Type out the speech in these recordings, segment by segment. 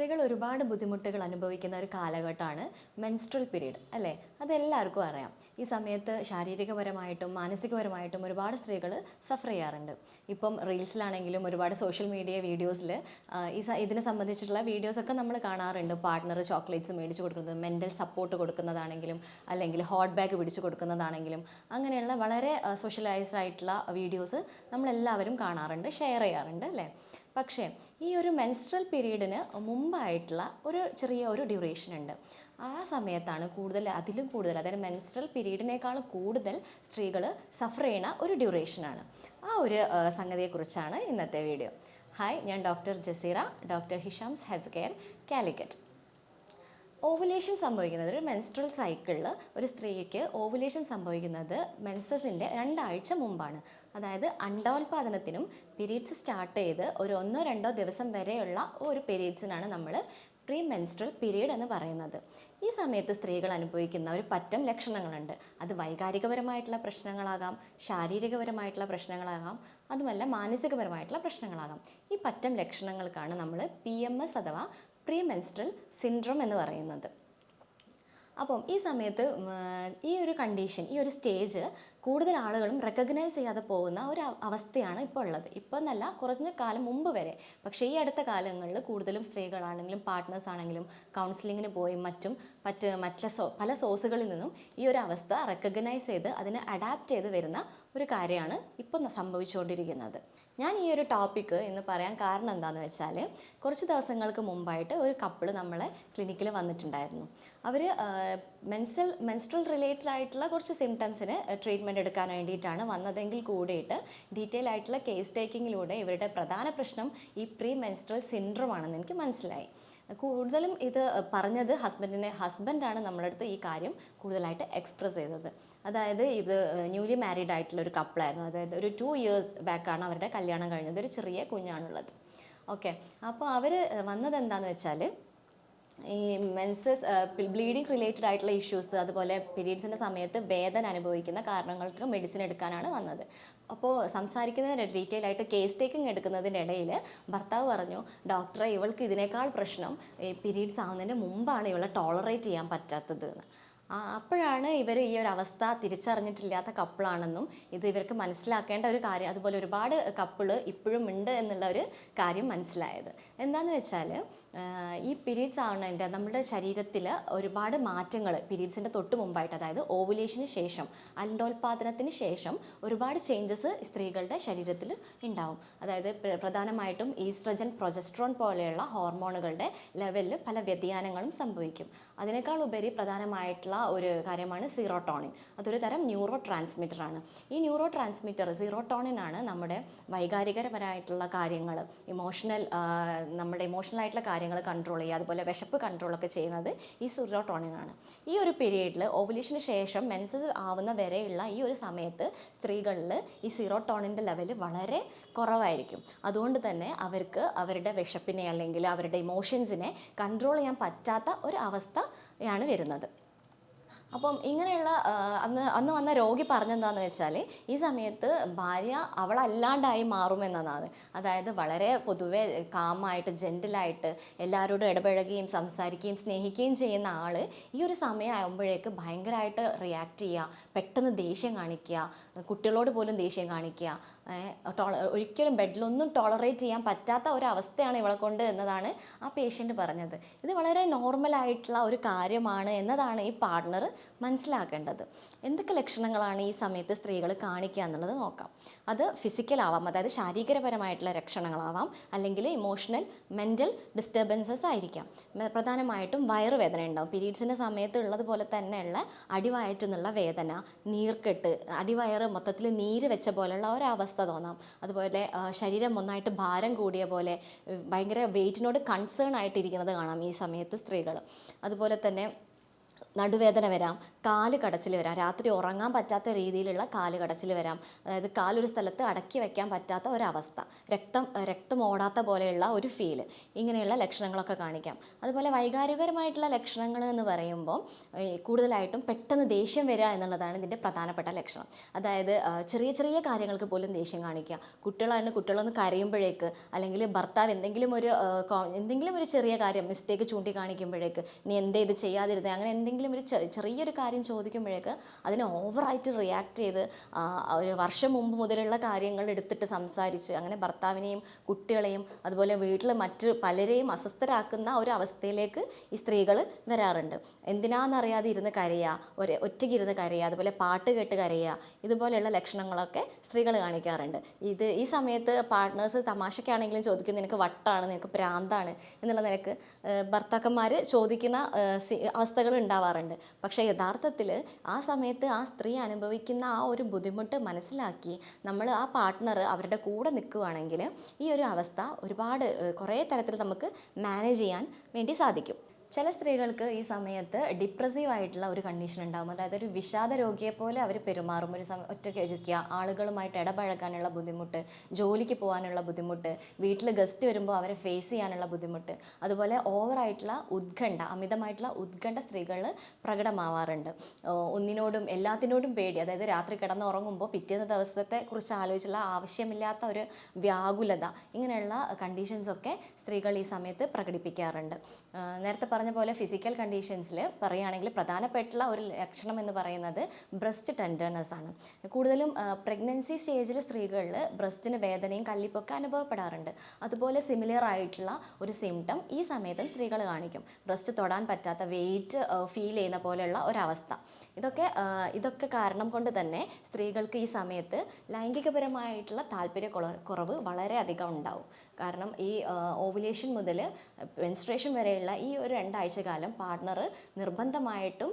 സ്ത്രീകൾ ഒരുപാട് ബുദ്ധിമുട്ടുകൾ അനുഭവിക്കുന്ന ഒരു കാലഘട്ടമാണ് മെൻസ്ട്രൽ പീരീഡ് അല്ലേ? അതെല്ലാവർക്കും അറിയാം. ഈ സമയത്ത് ശാരീരികപരമായിട്ടും മാനസികപരമായിട്ടും ഒരുപാട് സ്ത്രീകൾ സഫർ ചെയ്യാറുണ്ട്. ഇപ്പം റീൽസിലാണെങ്കിലും ഒരുപാട് സോഷ്യൽ മീഡിയ വീഡിയോസിൽ ഈ ഇതിനെ സംബന്ധിച്ചിട്ടുള്ള വീഡിയോസൊക്കെ നമ്മൾ കാണാറുണ്ട്. പാർട്ട്ണർ ചോക്ലേറ്റ്സ് മേടിച്ച് കൊടുക്കുന്നത് മെന്റൽ സപ്പോർട്ട് കൊടുക്കുന്നതാണെങ്കിലും അല്ലെങ്കിൽ ഹോട്ട് ബാഗ് പിടിച്ചു കൊടുക്കുന്നതാണെങ്കിലും അങ്ങനെയുള്ള വളരെ സോഷ്യലൈസ്ഡ് ആയിട്ടുള്ള വീഡിയോസ് നമ്മളെല്ലാവരും കാണാറുണ്ട് ഷെയർ ചെയ്യാറുണ്ട് അല്ലേ? പക്ഷേ ഈ ഒരു മെൻസ്ട്രൽ പീരീഡിന് മുമ്പായിട്ടുള്ള ഒരു ചെറിയ ഒരു ഡ്യൂറേഷൻ ഉണ്ട്. ആ സമയത്താണ് കൂടുതൽ അതിലും കൂടുതൽ അതായത് മെൻസ്ട്രൽ പീരീഡിനേക്കാൾ കൂടുതൽ സ്ത്രീകൾ സഫർ ചെയ്യണ ഒരു ഡ്യൂറേഷനാണ് ആ ഒരു സംഗതിയെക്കുറിച്ചാണ് ഇന്നത്തെ വീഡിയോ ഹായ് ഞാൻ doctor Jaseera doctor Hisham's health care Calicut. Ovulation സംഭവിക്കുന്നത് ഒരു മെൻസ്ട്രൽ സൈക്കിളിൽ ഒരു സ്ത്രീക്ക് ഓവുലേഷൻ സംഭവിക്കുന്നത് മെൻസസിന്റെ രണ്ടാഴ്ച മുമ്പാണ്. അതായത് അണ്ടോൽപാദനത്തിനും പീരീഡ്സ് സ്റ്റാർട്ട് ചെയ്ത് ഒരു ഒന്നോ രണ്ടോ ദിവസം വരെയുള്ള ഒരു പീരീഡ്സിനാണ് നമ്മൾ പ്രീ മെൻസ്ട്രൽ പീരീഡ് എന്ന് പറയുന്നത്. ഈ സമയത്ത് സ്ത്രീകൾ അനുഭവിക്കുന്ന ഒരു പറ്റം ലക്ഷണങ്ങളുണ്ട്. അത് വൈകാരികപരമായിട്ടുള്ള പ്രശ്നങ്ങളാകാം ശാരീരികപരമായിട്ടുള്ള പ്രശ്നങ്ങളാകാം അതുമല്ല മാനസികപരമായിട്ടുള്ള പ്രശ്നങ്ങളാകാം. ഈ പറ്റം ലക്ഷണങ്ങൾക്കാണ് നമ്മൾ പി അഥവാ പ്രീ മെൻസ്ട്രൽ സിൻഡ്രോം എന്ന് പറയുന്നത്. അപ്പം ഈ സമയത്ത് ഈ ഒരു കണ്ടീഷൻ ഈ ഒരു സ്റ്റേജ് കൂടുതൽ ആളുകളും റെക്കഗ്നൈസ് ചെയ്യാതെ പോകുന്ന ഒരു അവസ്ഥയാണ് ഇപ്പോൾ ഉള്ളത്. ഇപ്പം എന്നല്ല കുറഞ്ഞ കാലം മുമ്പ് വരെ. പക്ഷേ ഈ അടുത്ത കാലങ്ങളിൽ കൂടുതലും സ്ത്രീകളാണെങ്കിലും പാർട്ട്നേഴ്സ് ആണെങ്കിലും കൗൺസിലിങ്ങിന് പോയി മറ്റും മറ്റ് മറ്റ് സോ പല സോഴ്സുകളിൽ നിന്നും ഈ ഒരു അവസ്ഥ റെക്കഗ്നൈസ് ചെയ്ത് അതിനെ അഡാപ്റ്റ് ചെയ്ത് വരുന്ന ഒരു കാര്യമാണ് ഇപ്പം സംഭവിച്ചുകൊണ്ടിരിക്കുന്നത്. ഞാൻ ഈ ഒരു ടോപ്പിക്ക് എന്ന് പറയാൻ കാരണം എന്താണെന്ന് വെച്ചാൽ കുറച്ച് ദിവസങ്ങൾക്ക് മുമ്പായിട്ട് ഒരു കപ്പിൾ നമ്മളെ ക്ലിനിക്കിൽ വന്നിട്ടുണ്ടായിരുന്നു. അവർ മെൻസൽ മെൻസ്ട്രൽ റിലേറ്റഡ് ആയിട്ടുള്ള കുറച്ച് സിംറ്റംസിന് ട്രീറ്റ്മെന്റ് എടുക്കാൻ വേണ്ടിയിട്ടാണ് വന്നതെങ്കിൽ കൂടിയിട്ട് ഡീറ്റെയിൽ ആയിട്ടുള്ള കേസ് ടേക്കിങ്ങിലൂടെ ഇവരുടെ പ്രധാന പ്രശ്നം ഈ പ്രീ മെൻസ്ട്രൽ സിൻഡ്രോം ആണെന്ന് എനിക്ക് മനസ്സിലായി. കൂടുതലും ഇത് പറഞ്ഞത് ഹസ്ബൻഡിനെ ഹസ്ബൻഡാണ് നമ്മളടുത്ത് ഈ കാര്യം കൂടുതലായിട്ട് എക്സ്പ്രസ് ചെയ്തത്. അതായത് ഇത് ന്യൂലി മാരീഡ് ആയിട്ടുള്ള ഒരു കപ്പിളായിരുന്നു അതായത് ഒരു ടു ഇയേഴ്സ് ബാക്കാണ് അവരുടെ കല്യാണം കഴിഞ്ഞത്. ഒരു ചെറിയ കുഞ്ഞാണുള്ളത്. ഓക്കെ അപ്പോൾ അവർ വന്നത് എന്താണെന്ന് വെച്ചാൽ ഈ മെൻസസ് ബ്ലീഡിങ് റിലേറ്റഡ് ആയിട്ടുള്ള ഇഷ്യൂസ് അതുപോലെ പീരീഡ്സിന്റെ സമയത്ത് വേദന അനുഭവിക്കുന്ന കാരണങ്ങൾക്ക് മെഡിസിൻ എടുക്കാനാണ് വന്നത്. അപ്പോൾ സംസാരിക്കുന്നതിന് ഡീറ്റെയിൽ ആയിട്ട് കേസ് ടേക്കിംഗ് എടുക്കുന്നതിന്റെ ഇടയിൽ ഭർത്താവ് പറഞ്ഞു ഡോക്ടറെ ഇവൾക്ക് ഇതിനേക്കാൾ പ്രശ്നം ഈ പീരീഡ്സ് ആവുന്നതിന് മുമ്പാണ് ഇവളെ ടോളറേറ്റ് ചെയ്യാൻ പറ്റാത്തത് എന്ന് അപ്പോഴാണ് ഇവർ ഈ ഒരു അവസ്ഥ തിരിച്ചറിഞ്ഞിട്ടില്ലാത്ത കപ്പിളാണെന്നും ഇത് ഇവർക്ക് മനസ്സിലാക്കേണ്ട ഒരു കാര്യം അതുപോലെ ഒരുപാട് കപ്പിൾ ഇപ്പോഴും ഉണ്ട് എന്നുള്ള ഒരു കാര്യം മനസ്സിലായത്. എന്താണെന്ന് വെച്ചാൽ ഈ പീരീഡ്സ് ആവുന്നതിന്റെ നമ്മുടെ ശരീരത്തിൽ ഒരുപാട് മാറ്റങ്ങൾ പീരീഡ്സിന്റെ തൊട്ട് മുമ്പായിട്ട് അതായത് ഓവുലേഷന് ശേഷം അണ്ടോൽപാദനത്തിന് ശേഷം ഒരുപാട് ചേഞ്ചസ് സ്ത്രീകളുടെ ശരീരത്തിൽ ഉണ്ടാവും അതായത് പ്ര- പ്രധാനമായിട്ടും ഈസ്ട്രജൻ പ്രൊജസ്ട്രോൺ പോലെയുള്ള ഹോർമോണുകളുടെ ലെവലിൽ പല വ്യതിയാനങ്ങളും സംഭവിക്കും. അതിനേക്കാൾ ഉപരി പ്രധാനമായിട്ടുള്ള ഒരു കാര്യമാണ് സീറോട്ടോണിൻ അതൊരു തരം ന്യൂറോ ട്രാൻസ്മിറ്റർ ആണ്. ഈ ന്യൂറോ ട്രാൻസ്മിറ്റർ സീറോട്ടോണിനാണ് നമ്മുടെ വൈകാരികപരമായിട്ടുള്ള കാര്യങ്ങൾ ഇമോഷണൽ നമ്മുടെ ഇമോഷണൽ ആയിട്ടുള്ള കാര്യങ്ങൾ കൺട്രോൾ ചെയ്യുക അതുപോലെ വിശപ്പ് കൺട്രോളൊക്കെ ചെയ്യുന്നത് ഈ സുറോട്ടോണിനാണ് ഈ ഒരു പീരീഡിൽ ഓവുലേഷന് ശേഷം മെൻസസ് ആവുന്ന വരെയുള്ള ഈ ഒരു സമയത്ത് സ്ത്രീകളിൽ ഈ സിറോട്ടോണിന്റെ ലെവൽ വളരെ കുറവായിരിക്കും. അതുകൊണ്ട് തന്നെ അവർക്ക് അവരുടെ വിശപ്പിനെ അല്ലെങ്കിൽ അവരുടെ ഇമോഷൻസിനെ കൺട്രോൾ ചെയ്യാൻ പറ്റാത്ത ഒരു അവസ്ഥയാണ് വരുന്നത്. അപ്പം ഇങ്ങനെയുള്ള അന്ന് അന്ന് വന്ന രോഗി പറഞ്ഞെന്താന്ന് വെച്ചാൽ ഈ സമയത്ത് ഭാര്യ അവളല്ലാണ്ടായി മാറുമെന്നതാണ്. അതായത് വളരെ പൊതുവെ കാമായിട്ട് ജെന്റിലായിട്ട് എല്ലാവരോടും ഇടപഴകുകയും സംസാരിക്കുകയും സ്നേഹിക്കുകയും ചെയ്യുന്ന ആൾ ഈ ഒരു സമയമാകുമ്പോഴേക്ക് ഭയങ്കരമായിട്ട് റിയാക്ട് ചെയ്യുക പെട്ടെന്ന് ദേഷ്യം കാണിക്കുക കുട്ടികളോട് പോലും ദേഷ്യം കാണിക്കുക ഒരിക്കലും ബെഡിലൊന്നും ടോളറേറ്റ് ചെയ്യാൻ പറ്റാത്ത ഒരു അവസ്ഥയാണ് ഇവളെ കൊണ്ട് എന്നതാണ് ആ പേഷ്യന്റ് പറഞ്ഞത്. ഇത് വളരെ നോർമലായിട്ടുള്ള ഒരു കാര്യമാണ് എന്നതാണ് ഈ പാർട്ട്ണർ മനസ്സിലാക്കേണ്ടത്. എന്തൊക്കെ ലക്ഷണങ്ങളാണ് ഈ സമയത്ത് സ്ത്രീകൾ കാണിക്കുക എന്നുള്ളത് നോക്കാം. അത് ഫിസിക്കൽ ആവാം അതായത് ശാരീരികപരമായിട്ടുള്ള ലക്ഷണങ്ങളാവാം അല്ലെങ്കിൽ ഇമോഷണൽ മെന്റൽ ഡിസ്റ്റർബൻസസ് ആയിരിക്കാം. പ്രധാനമായിട്ടും വയറുവേദന ഉണ്ടാവും. പീരീഡ്സിന്റെ സമയത്ത് ഉള്ളതുപോലെ തന്നെയുള്ള അടിവയറ്റെന്നുള്ള വേദന നീർക്കെട്ട് അടിവയറ് മൊത്തത്തിൽ നീര് വെച്ച പോലെയുള്ള ഒരവസ്ഥ തോന്നാം. അതുപോലെ ശരീരം ഒന്നായിട്ട് ഭാരം കൂടിയ പോലെ ഭയങ്കര വെയിറ്റിനോട് കൺസേൺ ആയിട്ടിരിക്കുന്നത് കാണാം ഈ സമയത്ത് സ്ത്രീകൾ. അതുപോലെ തന്നെ നടുവേദന വരാം കാൽ കടച്ചിൽ വരാം. രാത്രി ഉറങ്ങാൻ പറ്റാത്ത രീതിയിലുള്ള കാൽ കടച്ചിൽ വരാം. അതായത് കാലൊരു സ്ഥലത്ത് അടക്കി വയ്ക്കാൻ പറ്റാത്ത ഒരവസ്ഥ രക്തം രക്തം ഓടാത്ത പോലെയുള്ള ഒരു ഫീൽ ഇങ്ങനെയുള്ള ലക്ഷണങ്ങളൊക്കെ കാണിക്കാം. അതുപോലെ വൈകാരികപരമായിട്ടുള്ള ലക്ഷണങ്ങൾ എന്ന് പറയുമ്പോൾ കൂടുതലായിട്ടും പെട്ടെന്ന് ദേഷ്യം വരിക എന്നുള്ളതാണ് ഇതിന്റെ പ്രധാനപ്പെട്ട ലക്ഷണം. അതായത് ചെറിയ ചെറിയ കാര്യങ്ങൾക്ക് പോലും ദേഷ്യം കാണിക്കുക. കുട്ടികളാണ് കുട്ടികളൊന്ന് കരയുമ്പോഴേക്ക് അല്ലെങ്കിൽ ഭർത്താവ് എന്തെങ്കിലും ഒരു എന്തെങ്കിലും ഒരു ചെറിയ കാര്യം മിസ്റ്റേക്ക് ചൂണ്ടിക്കാണിക്കുമ്പോഴേക്ക് നീ എന്തേ ഇത് ചെയ്യാതിരുന്നത് അങ്ങനെ എന്തെങ്കിലും ഒരു ചെറിയ ചെറിയൊരു കാര്യം ചോദിക്കുമ്പോഴേക്ക് അതിനെ ഓവറായിട്ട് റിയാക്ട് ചെയ്ത് ഒരു വർഷം മുമ്പ് മുതലുള്ള കാര്യങ്ങൾ എടുത്തിട്ട് സംസാരിച്ച് അങ്ങനെ ഭർത്താവിനെയും കുട്ടികളെയും അതുപോലെ വീട്ടിൽ മറ്റ് പലരെയും അസ്വസ്ഥരാക്കുന്ന ഒരു അവസ്ഥയിലേക്ക് ഈ സ്ത്രീകൾ വരാറുണ്ട്. എന്തിനാണെന്നറിയാതെ ഇരുന്ന് കരയുക ഒരു ഒറ്റയ്ക്ക് ഇരുന്ന് കരയുക അതുപോലെ പാട്ട് കേട്ട് കരയുക ഇതുപോലെയുള്ള ലക്ഷണങ്ങളൊക്കെ സ്ത്രീകൾ കാണിക്കാറുണ്ട്. ഇത് ഈ സമയത്ത് പാർട്ട്നേഴ്സ് തമാശക്കാണെങ്കിലും ചോദിക്കും നിനക്ക് വട്ടാണ് നിനക്ക് പ്രാന്താണ്? എന്നുള്ള നിനക്ക് ഭർത്താക്കന്മാർ ചോദിക്കുന്ന അവസ്ഥകൾ ഉണ്ടാവാറുണ്ട് പക്ഷേ യഥാർത്ഥത്തിൽ ആ സമയത്ത് ആ സ്ത്രീ അനുഭവിക്കുന്ന ആ ഒരു ബുദ്ധിമുട്ട് മനസ്സിലാക്കി നമ്മൾ ആ പാർട്ട്ണർ അവരുടെ കൂടെ നിൽക്കുകയാണെങ്കിൽ ഈ ഒരു അവസ്ഥ ഒരുപാട് കുറേ തരത്തിൽ നമുക്ക് മാനേജ് ചെയ്യാൻ വേണ്ടി സാധിക്കും. ചില സ്ത്രീകൾക്ക് ഈ സമയത്ത് ഡിപ്രസീവ് ആയിട്ടുള്ള ഒരു കണ്ടീഷൻ ഉണ്ടാകും അതായത് ഒരു വിഷാദ രോഗിയെ പോലെ അവർ പെരുമാറും. ഒരു സമയം ഒറ്റയ്ക്ക് ഇരിക്കുക ആളുകളുമായിട്ട് ഇടപഴകാനുള്ള ബുദ്ധിമുട്ട് ജോലിക്ക് പോകാനുള്ള ബുദ്ധിമുട്ട് വീട്ടിൽ ഗസ്റ്റ് വരുമ്പോൾ അവരെ ഫേസ് ചെയ്യാനുള്ള ബുദ്ധിമുട്ട് അതുപോലെ ഓവറായിട്ടുള്ള ഉത്കണ്ഠ അമിതമായിട്ടുള്ള ഉത്കണ്ഠ സ്ത്രീകൾ പ്രകടമാവാറുണ്ട്. ഒന്നിനോടും എല്ലാത്തിനോടും പേടി. അതായത് രാത്രി കിടന്നുറങ്ങുമ്പോൾ പിറ്റേന്ന് ദിവസത്തെ കുറിച്ച് ആലോചിച്ചുള്ള ആവശ്യമില്ലാത്ത ഒരു വ്യാകുലത ഇങ്ങനെയുള്ള കണ്ടീഷൻസൊക്കെ സ്ത്രീകൾ ഈ സമയത്ത് പ്രകടിപ്പിക്കാറുണ്ട്. നേരത്തെ പറഞ്ഞ പോലെ ഫിസിക്കൽ കണ്ടീഷൻസിൽ പറയുകയാണെങ്കിൽ പ്രധാനപ്പെട്ടുള്ള ഒരു ലക്ഷണം എന്ന് പറയുന്നത് ബ്രസ്റ്റ് ടെൻഡർനെസ് ആണ്. കൂടുതലും പ്രഗ്നൻസി സ്റ്റേജിൽ സ്ത്രീകളിൽ ബ്രസ്റ്റിന് വേദനയും കല്ലിപ്പൊക്കെ അനുഭവപ്പെടാറുണ്ട്. അതുപോലെ സിമിലർ ആയിട്ടുള്ള ഒരു സിംറ്റം ഈ സമയത്തും സ്ത്രീകൾ കാണിക്കും. ബ്രസ്റ്റ് തൊടാൻ പറ്റാത്ത വെയിറ്റ് ഫീൽ ചെയ്യുന്ന പോലെയുള്ള ഒരവസ്ഥ. ഇതൊക്കെ ഇതൊക്കെ കാരണം കൊണ്ട് തന്നെ സ്ത്രീകൾക്ക് ഈ സമയത്ത് ലൈംഗികപരമായിട്ടുള്ള താല്പര്യ കുറവ് വളരെയധികം ഉണ്ടാവും. കാരണം ഈ ഓവുലേഷൻ മുതൽ മെൻസ്ട്രേഷൻ വരെയുള്ള ഈ ഒരു രണ്ടാഴ്ച കാലം പാർട്ട്ണർ നിർബന്ധമായിട്ടും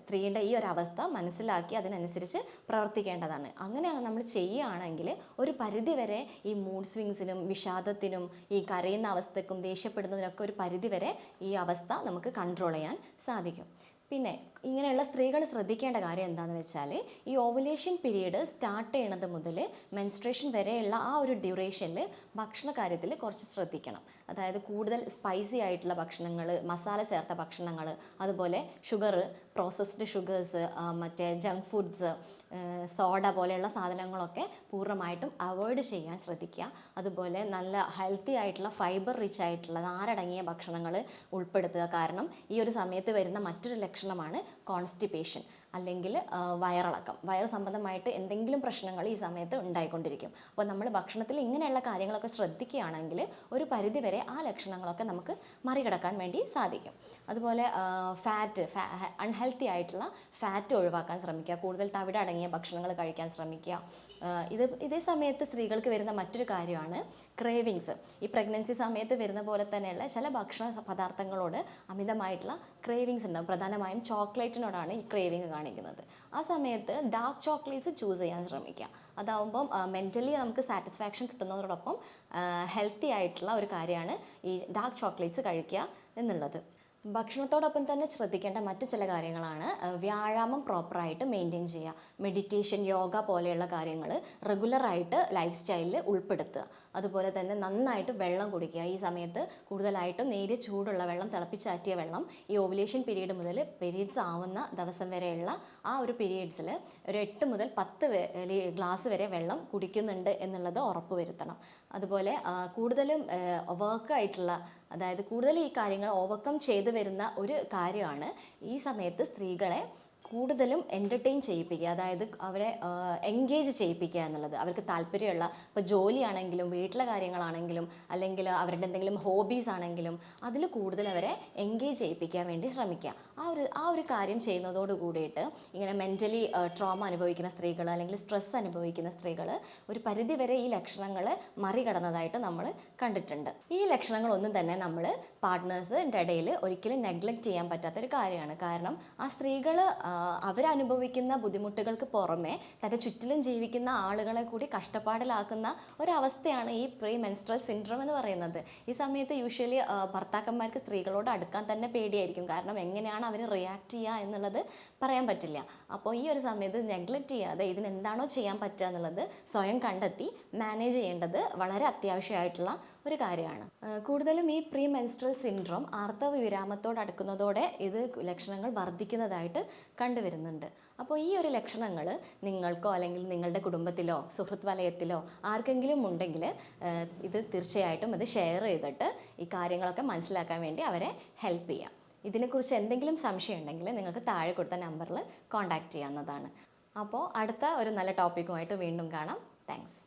സ്ത്രീയുടെ ഈ ഒരു അവസ്ഥ മനസ്സിലാക്കി അതിനനുസരിച്ച് പ്രവർത്തിക്കേണ്ടതാണ്. അങ്ങനെ നമ്മൾ ചെയ്യുകയാണെങ്കിൽ ഒരു പരിധിവരെ ഈ മൂഡ് സ്വിങ്സിനും വിഷാദത്തിനും ഈ കരയുന്ന അവസ്ഥക്കും ദേഷ്യപ്പെടുന്നതിനൊക്കെ ഒരു പരിധിവരെ ഈ അവസ്ഥ നമുക്ക് കൺട്രോൾ ചെയ്യാൻ സാധിക്കും. പിന്നെ ഇങ്ങനെയുള്ള സ്ത്രീകൾ ശ്രദ്ധിക്കേണ്ട കാര്യം എന്താണെന്ന് വെച്ചാൽ ഈ ഓവുലേഷൻ പീരീഡ് സ്റ്റാർട്ട് ചെയ്യണത് മുതൽ മെൻസ്ട്രേഷൻ വരെയുള്ള ആ ഒരു ഡ്യൂറേഷനിൽ ഭക്ഷണ കാര്യത്തിൽ കുറച്ച് ശ്രദ്ധിക്കണം. അതായത് കൂടുതൽ സ്പൈസി ആയിട്ടുള്ള ഭക്ഷണങ്ങൾ മസാല ചേർത്ത ഭക്ഷണങ്ങൾ അതുപോലെ ഷുഗർ പ്രോസസ്ഡ് ഷുഗേഴ്സ് മറ്റേ ജങ്ക് ഫുഡ്സ് സോഡ പോലെയുള്ള സാധനങ്ങളൊക്കെ പൂർണമായിട്ടും അവോയ്ഡ് ചെയ്യാൻ ശ്രദ്ധിക്കുക. അതുപോലെ നല്ല ഹെൽത്തി ആയിട്ടുള്ള ഫൈബർ റിച്ച് ആയിട്ടുള്ള നാരടങ്ങിയ ഭക്ഷണങ്ങൾ ഉൾപ്പെടുത്തുക. കാരണം ഈ ഒരു സമയത്ത് വരുന്ന മറ്റൊരു ലക്ഷണമാണ് കോൺസ്റ്റിപ്പേഷൻ അല്ലെങ്കിൽ വയറിളക്കം. വയറ് സംബന്ധമായിട്ട് എന്തെങ്കിലും പ്രശ്നങ്ങൾ ഈ സമയത്ത് ഉണ്ടായിക്കൊണ്ടിരിക്കും. അപ്പോൾ നമ്മൾ ഭക്ഷണത്തിൽ ഇങ്ങനെയുള്ള കാര്യങ്ങളൊക്കെ ശ്രദ്ധിക്കുകയാണെങ്കിൽ ഒരു പരിധിവരെ ആ ലക്ഷണങ്ങളൊക്കെ നമുക്ക് മറികടക്കാൻ വേണ്ടി സാധിക്കും. അതുപോലെ ഫാറ്റ് അൺഹെൽത്തി ആയിട്ടുള്ള ഫാറ്റ് ഒഴിവാക്കാൻ ശ്രമിക്കുക. കൂടുതൽ തവിടടങ്ങിയ ഭക്ഷണങ്ങൾ കഴിക്കാൻ ശ്രമിക്കുക. ഇത് ഇതേ സമയത്ത് സ്ത്രീകൾക്ക് വരുന്ന മറ്റൊരു കാര്യമാണ് ക്രേവിങ്സ് ഈ പ്രഗ്നൻസി സമയത്ത് വരുന്ന പോലെ തന്നെയുള്ള ചില ഭക്ഷണ പദാർത്ഥങ്ങളോട് അമിതമായിട്ടുള്ള ക്രേവിങ്സ് ഉണ്ടാവും. പ്രധാനമായും ചോക്ലേറ്റിനോടാണ് ഈ ക്രേവിങ് കാണിക്കുന്നത്. ആ സമയത്ത് ഡാർക്ക് ചോക്ലേറ്റ്സ് ചൂസ് ചെയ്യാൻ ശ്രമിക്കുക. അതാവുമ്പം മെന്റലി നമുക്ക് സാറ്റിസ്ഫാക്ഷൻ കിട്ടുന്നതോടൊപ്പം ഹെൽത്തി ആയിട്ടുള്ള ഒരു കാര്യമാണ് ഈ ഡാർക്ക് ചോക്ലേറ്റ്സ് കഴിക്കുക എന്നുള്ളത്. ഭക്ഷണത്തോടൊപ്പം തന്നെ ശ്രദ്ധിക്കേണ്ട മറ്റ് ചില കാര്യങ്ങളാണ്. വ്യായാമം പ്രോപ്പറായിട്ട് മെയിന്റെയിൻ ചെയ്യുക. മെഡിറ്റേഷൻ യോഗ പോലെയുള്ള കാര്യങ്ങൾ റെഗുലറായിട്ട് ലൈഫ് സ്റ്റൈലിൽ ഉൾപ്പെടുത്തുക. അതുപോലെ തന്നെ നന്നായിട്ട് വെള്ളം കുടിക്കുക. ഈ സമയത്ത് കൂടുതലായിട്ടും നേരിയ ചൂടുള്ള വെള്ളം തിളപ്പിച്ചാറ്റിയ വെള്ളം ഈ ഓവുലേഷൻ പീരീഡ് മുതൽ പീരീഡ്സ് ആവുന്ന ദിവസം വരെയുള്ള ആ ഒരു പീരീഡ്സിൽ ഒരു എട്ട് മുതൽ പത്ത് ഗ്ലാസ് വരെ വെള്ളം കുടിക്കുന്നുണ്ട് എന്നുള്ളത് ഉറപ്പുവരുത്തണം അതുപോലെ കൂടുതലും വർക്ക് ആയിട്ടുള്ള അതായത് കൂടുതൽ ഈ കാര്യങ്ങൾ ഓവർകം ചെയ്തു വരുന്ന ഒരു കാര്യമാണ് ഈ സമയത്ത് സ്ത്രീകളെ കൂടുതലും എന്റർടൈൻ ചെയ്യിപ്പിക്കുക. അതായത് അവരെ എൻഗേജ് ചെയ്യിപ്പിക്കുക എന്നുള്ളത്. അവർക്ക് താല്പര്യമുള്ള ഇപ്പോൾ ജോലിയാണെങ്കിലും വീട്ടിലെ കാര്യങ്ങളാണെങ്കിലും അല്ലെങ്കിൽ അവരുടെ എന്തെങ്കിലും ഹോബീസ് ആണെങ്കിലും അതിൽ കൂടുതൽ അവരെ എൻഗേജ് ചെയ്യിപ്പിക്കാൻ വേണ്ടി ശ്രമിക്കുക. ആ ഒരു ആ ഒരു കാര്യം ചെയ്യുന്നതോട് കൂടിയിട്ട് ഇങ്ങനെ മെന്റലി ട്രോമ അനുഭവിക്കുന്ന സ്ത്രീകൾ അല്ലെങ്കിൽ സ്ട്രെസ് അനുഭവിക്കുന്ന സ്ത്രീകൾ ഒരു പരിധിവരെ ഈ ലക്ഷണങ്ങൾ മറികടന്നതായിട്ട് നമ്മൾ കണ്ടിട്ടുണ്ട്. ഈ ലക്ഷണങ്ങളൊന്നും തന്നെ നമ്മൾ പാർട്ട്നേഴ്സിന്റെ ഇടയിൽ ഒരിക്കലും നെഗ്ലക്റ്റ് ചെയ്യാൻ പറ്റാത്തൊരു കാര്യമാണ്. കാരണം ആ സ്ത്രീകൾ അവരനുഭവിക്കുന്ന ബുദ്ധിമുട്ടുകൾക്ക് പുറമെ തന്റെ ചുറ്റിലും ജീവിക്കുന്ന ആളുകളെ കൂടി കഷ്ടപ്പാടിലാക്കുന്ന ഒരവസ്ഥയാണ് ഈ പ്രീ മെൻസ്ട്രൽ സിൻഡ്രോം എന്ന് പറയുന്നത്. ഈ സമയത്ത് യൂഷ്വലി ഭർത്താക്കന്മാർക്ക് സ്ത്രീകളോട് അടുക്കാൻ തന്നെ പേടിയായിരിക്കും. കാരണം എങ്ങനെയാണ് അവർ റിയാക്ട് ചെയ്യുക എന്നുള്ളത് പറയാൻ പറ്റില്ല. അപ്പോൾ ഈ ഒരു സമയത്ത് നെഗ്ലക്റ്റ് ചെയ്യാതെ ഇതിനെന്താണോ ചെയ്യാൻ പറ്റുക എന്നുള്ളത് സ്വയം കണ്ടെത്തി മാനേജ് ചെയ്യേണ്ടത് വളരെ അത്യാവശ്യമായിട്ടുള്ള ഒരു കാര്യമാണ്. കൂടുതലും ഈ പ്രീ മെൻസ്ട്രൽ സിൻഡ്രോം ആർത്തവ വിരാമത്തോട് അടുക്കുന്നതോടെ ഇത് ലക്ഷണങ്ങൾ വർദ്ധിക്കുന്നതായിട്ട് കണ്ടുവരുന്നുണ്ട്. അപ്പോൾ ഈ ഒരു ലക്ഷണങ്ങൾ നിങ്ങൾക്കോ അല്ലെങ്കിൽ നിങ്ങളുടെ കുടുംബത്തിലോ സുഹൃത്ത് വലയത്തിലോ ആർക്കെങ്കിലും ഉണ്ടെങ്കിൽ ഇത് തീർച്ചയായിട്ടും ഇത് ഷെയർ ചെയ്തിട്ട് ഈ കാര്യങ്ങളൊക്കെ മനസ്സിലാക്കാൻ വേണ്ടി അവരെ ഹെൽപ്പ് ചെയ്യാം. ഇതിനെക്കുറിച്ച് എന്തെങ്കിലും സംശയം ഉണ്ടെങ്കിൽ നിങ്ങൾക്ക് താഴെ കൊടുത്ത നമ്പറിൽ കോൺടാക്റ്റ് ചെയ്യാവുന്നതാണ്. അപ്പോൾ അടുത്ത ഒരു നല്ല ടോപ്പിക്കുമായിട്ട് വീണ്ടും കാണാം. താങ്ക്സ്